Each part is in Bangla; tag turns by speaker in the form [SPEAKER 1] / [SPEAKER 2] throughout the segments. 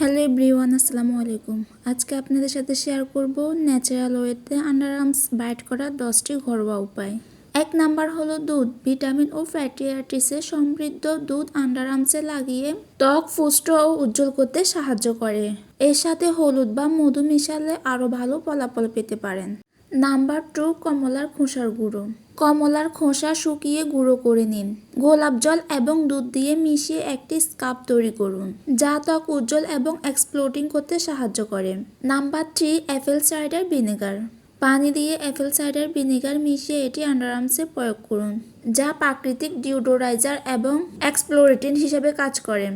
[SPEAKER 1] হ্যালো এভরিওয়ান, আসসালামু আলাইকুম। আজকে আপনাদের সাথে শেয়ার করব ন্যাচারাল ওয়েতে আন্ডার আর্মস বাইট করার দশটি ঘরোয়া উপায়। এক নাম্বার হলো দুধ। ভিটামিন ও ফ্যাটি অ্যাসিডে সমৃদ্ধ দুধ আন্ডার আর্মসে লাগিয়ে ত্বক পুষ্ট ও উজ্জ্বল করতে সাহায্য করে। এর সাথে হলুদ বা মধু মিশালে আরও ভালো ফলাফল পেতে পারেন। নাম্বার টু, কমলার খোসার গুঁড়ো। কমলার খোসা শুকিয়ে গুঁড়ো করে নিন। গোলাপ জল এবং দুধ দিয়ে মিশিয়ে একটি স্কাপ তৈরি করুন, যা ত্বক উজ্জ্বল এবং এক্সপ্লোটিং করতে সাহায্য করে। Number three apple cider vinegar পানি দিয়ে অ্যাপেল সাইডার ভিনেগার মিশিয়ে এটি আন্ডারআর্মসে প্রয়োগ করুন, যা প্রাকৃতিক ডিওডোরাইজার এবং এক্সপ্লোরেটিন হিসেবে কাজ করে।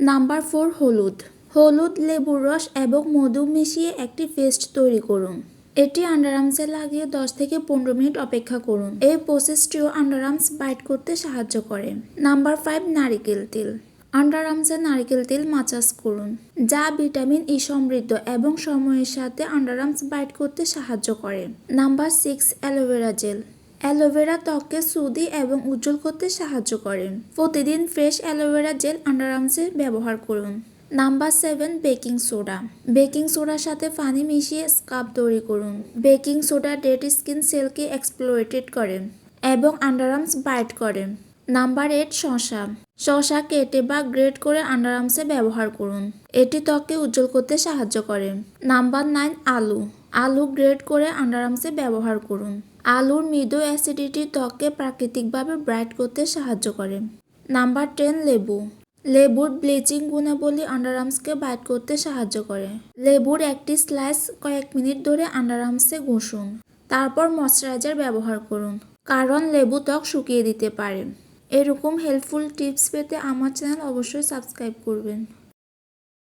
[SPEAKER 1] নাম্বার ফোর, হলুদ। হলুদ, লেবুর রস এবং মধু মিশিয়ে একটি পেস্ট তৈরি করুন। এটি আন্ডারআর্মসে লাগিয়ে 10 থেকে পনেরো মিনিট অপেক্ষা করুন। এই প্রসেসটিও আন্ডারআর্মস বাইট করতে সাহায্য করে। নাম্বার ফাইভ নারিকেল তেল। আন্ডারআর্মসে নারিকেল তেল মাসাজ করুন, যা ভিটামিন ই সমৃদ্ধ এবং সময়ের সাথে আন্ডারআর্মস বাইট করতে সাহায্য করে। Number six aloe vera gel. Aloe vera ত্বককে সুদি এবং উজ্জ্বল করতে সাহায্য করে। প্রতিদিন ফ্রেশ অ্যালোভেরা জেল আন্ডারআর্মসে ব্যবহার করুন। Number seven, baking soda. Baking সোডার সাথে পানি মিশিয়ে স্কাব তৈরি করুন। বেকিং সোডা ডেড স্কিন সেলকে এক্সপ্লোরেটেড করে এবং আন্ডারআর্মস বাইট করে। নাম্বার এইট, শশা। শশা কেটে বা গ্রেড করে আন্ডারআর্মসে ব্যবহার করুন। এটি ত্বককে উজ্জ্বল করতে সাহায্য করে। নাম্বার নাইন, আলু। আলু গ্রেড করে আন্ডারআর্মসে ব্যবহার করুন। আলুর মৃদু অ্যাসিডিটি ত্বককে প্রাকৃতিকভাবে ব্রাইট করতে সাহায্য করে। নাম্বার টেন, লেবু। লেবুর ব্লিচিং গুণাবলী আন্ডারআর্মসকে বাইট করতে সাহায্য করে। লেবুর একটি স্লাইস কয়েক মিনিট ধরে আন্ডারআর্মসে ঘষুন। তারপর ময়শ্চারাইজার ব্যবহার করুন। কারণ লেবু ত্বক শুকিয়ে দিতে পারে। এরকম হেল্পফুল টিপস পেতে আমার চ্যানেল অবশ্যই সাবস্ক্রাইব করবেন।